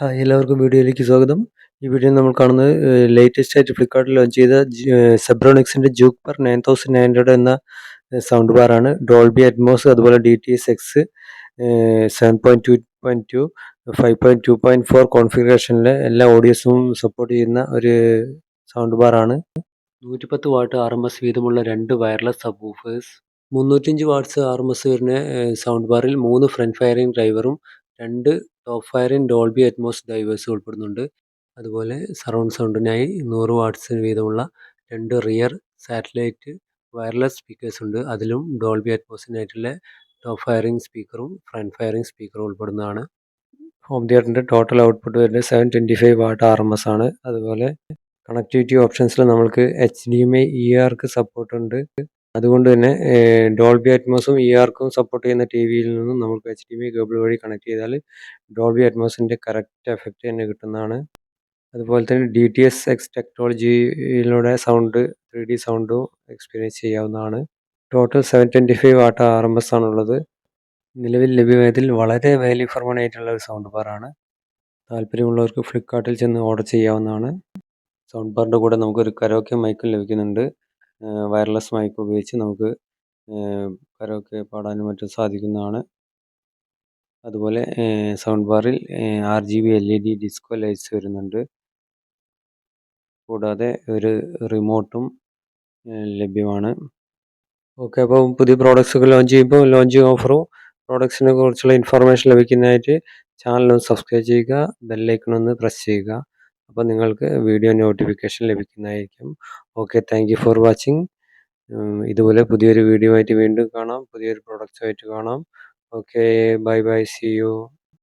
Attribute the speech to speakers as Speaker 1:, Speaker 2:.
Speaker 1: Hi എല്ലാവർക്കും വീഡിയോയിലേക്ക് സ്വാഗതം. ഈ വീഡിയോ നമ്മൾ കാണുന്നത് ലേറ്റസ്റ്റ് ആയിട്ട് ഫ്ലിപ്കാർട്ടിൽ ലോഞ്ച് ചെയ്ത സെബ്രോണിക്സിന്റെ ജൂപ്പർ നയൻ തൗസൻഡ് നയൻ ഹൺഡ്രഡ് എന്ന സൗണ്ട് ബാറാണ് ഡോൾബി അറ്റ്മോസ് അതുപോലെ D T S X seven point two point two five point two point four കോൺഫിഗറേഷനിലെ എല്ലാ ഓഡിയോസും സപ്പോർട്ട് ചെയ്യുന്ന ഒരു സൗണ്ട് ബാറാണ് നൂറ്റിപ്പത്ത് വാട്ട് ആർ എം എസ് വീതമുള്ള രണ്ട് വയർലെസ് സബ് വൂഫേഴ്സ് മുന്നൂറ്റഞ്ച് വാട്ട്സ് ആർ എം എസ് വരുന്ന സൗണ്ട് ബാറിൽ മൂന്ന് ഫ്രണ്ട് ഫയറിംഗ് ഡ്രൈവറും രണ്ട് top firing Dolby Atmos drivers ഉൾപ്പെടുന്നുണ്ട്. അതുപോലെ സറൗണ്ട് സൗണ്ടിനായി നൂറ് വാട്ട്സിന് വീതമുള്ള രണ്ട് റിയർ സാറ്റലൈറ്റ് വയർലെസ് സ്പീക്കേഴ്സ് ഉണ്ട്. അതിലും ഡോൾബി അറ്റ്മോസിനായിട്ടുള്ള ടോപ്പ് ഫയറിംഗ് സ്പീക്കറും ഫ്രണ്ട് ഫയറിംഗ് സ്പീക്കറും ഉൾപ്പെടുന്നതാണ് ഹോം തിയേറ്ററിന്റെ ടോട്ടൽ ഔട്ട്പുട്ട് വരുന്നത് seven twenty five watt R M S ആണ്. അതുപോലെ കണക്ടിവിറ്റി ഓപ്ഷൻസിൽ നമ്മൾക്ക് H D M I E ARC support ഉണ്ട്. അതുകൊണ്ട് തന്നെ ഡോൾബി അറ്റ്മോസും ഇ ആർക്കും സപ്പോർട്ട് ചെയ്യുന്ന ടി വിയിൽ നിന്നും നമുക്ക് എച്ച് ഡി എം കേബിൾ വഴി കണക്ട് ചെയ്താൽ ഡോൾബി അറ്റ്മോസിന്റെ കറക്റ്റ് എഫക്റ്റ് തന്നെ കിട്ടുന്നതാണ്. അതുപോലെ തന്നെ D T S X ടെക്നോളജിയിലൂടെ sound three D സൗണ്ടും എക്സ്പീരിയൻസ് ചെയ്യാവുന്നതാണ്. Total seven twenty five watt R M S ആണുള്ളത്. നിലവിൽ ലഭ്യമായതിൽ വളരെ വാല്യൂ ഫോർ മണി ആയിട്ടുള്ള ഒരു സൗണ്ട് ബാറാണ് താല്പര്യമുള്ളവർക്ക് ഫ്ലിപ്കാർട്ടിൽ ചെന്ന് ഓർഡർ ചെയ്യാവുന്നതാണ്. സൗണ്ട് ബാറിന്റെ കൂടെ നമുക്കൊരു കരോക്കെ മൈക്കും ലഭിക്കുന്നുണ്ട്. വയർലെസ് മൈക്ക് ഉപയോഗിച്ച് നമുക്ക് കരോക്കെ പാടാനും മറ്റും സാധിക്കുന്നതാണ്. അതുപോലെ സൗണ്ട് ബാറിൽ R G B L E D disco lights വരുന്നുണ്ട്. കൂടാതെ ഒരു റിമോട്ടും ലഭ്യമാണ്. ഓക്കെ അപ്പോൾ പുതിയ പ്രോഡക്റ്റ്സൊക്കെ ലോഞ്ച് ചെയ്യുമ്പോൾ ലോഞ്ചിങ് ഓഫറും പ്രോഡക്ട്സിനെ കുറിച്ചുള്ള ഇൻഫർമേഷൻ ലഭിക്കുന്നതായിട്ട് ചാനൽ ഒന്ന് സബ്സ്ക്രൈബ് ചെയ്യുക ബെല്ലൈക്കൺ ഒന്ന് പ്രസ് ചെയ്യുക. അപ്പോൾ നിങ്ങൾക്ക് വീഡിയോ നോട്ടിഫിക്കേഷൻ ലഭിക്കുന്നതായിരിക്കും. ഓക്കെ താങ്ക് ഫോർ വാച്ചിങ് ഇതുപോലെ പുതിയൊരു വീഡിയോ ആയിട്ട് വീണ്ടും കാണാം. പുതിയൊരു പ്രൊഡക്റ്റുമായിട്ട് കാണാം. Okay bye bye see you